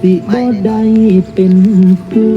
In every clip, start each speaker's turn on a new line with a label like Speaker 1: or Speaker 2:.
Speaker 1: สิบ่ได้เป็นคู่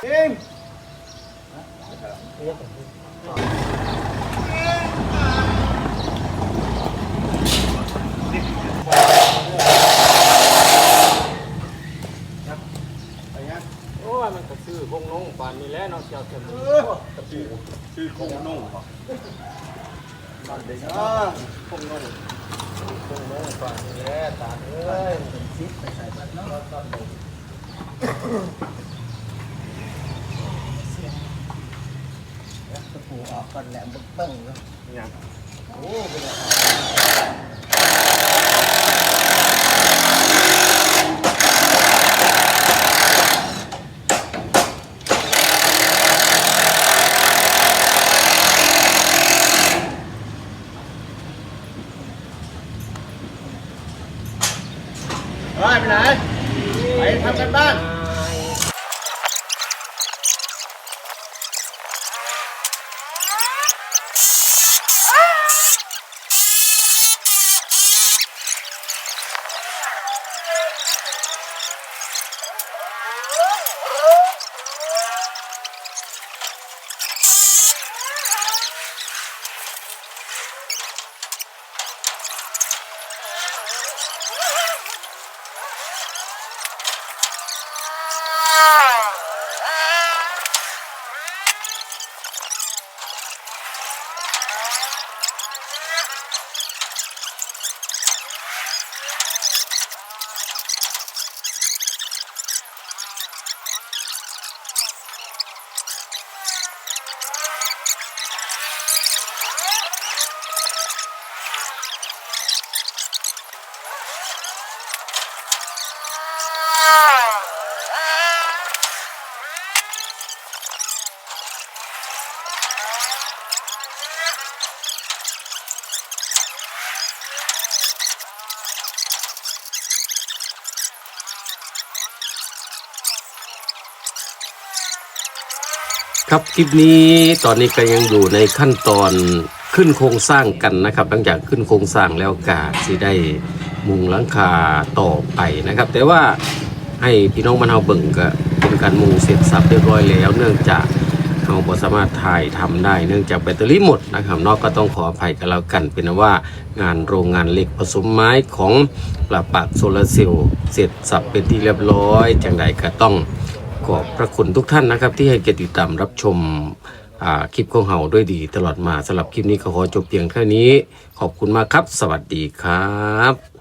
Speaker 2: โอ้ยมันก็ซื้อคงลงปานนี้แหล้วเนาะเจ้าเต็ม
Speaker 3: ชื่อคงนุ่งเหรอ
Speaker 2: อ่าคงลงคงลงปานนี้แหล้วตาเอ้ย
Speaker 1: ตะปูออ กก่อนแหลมบึกเบิ้งเนาะ
Speaker 2: ยัง
Speaker 1: โอ้เป็นไง
Speaker 3: ไปไปไหนไปทำกันบ้าน
Speaker 4: ครับคลิปนี้ตอนนี้ก็ยังอยู่ในขั้นตอนขึ้นโครงสร้างกันนะครับ หลังจากขึ้นโครงสร้างแล้วกาสิได้มุงหลังคาต่อไปนะครับ แต่ว่าให้พี่น้องมันเฮาเบิ่งก็เป็นการมุงเสร็จสับเรียบร้อยแล้ว เนื่องจากเราบ่สามารถถ่ายทำได้ เนื่องจากแบตเตอรี่หมดนะครับนอกก็ต้องขออภัยกันแล้วกัน เป็นว่างานโรงงานเหล็กผสมไม้ของปราปักโซลาเซลล์เสร็จสับเป็นที่เรียบร้อยจังใดก็ต้อง อบพระคุณทุกท่านนะครับ ที่ให้เกียรติติดตามรับชมคลิปของเฮาด้วยดีตลอดมาสำหรับคลิปนี้ก็ขอจบเพียงแค่นี้ ขอบคุณมากครับ สวัสดีครับ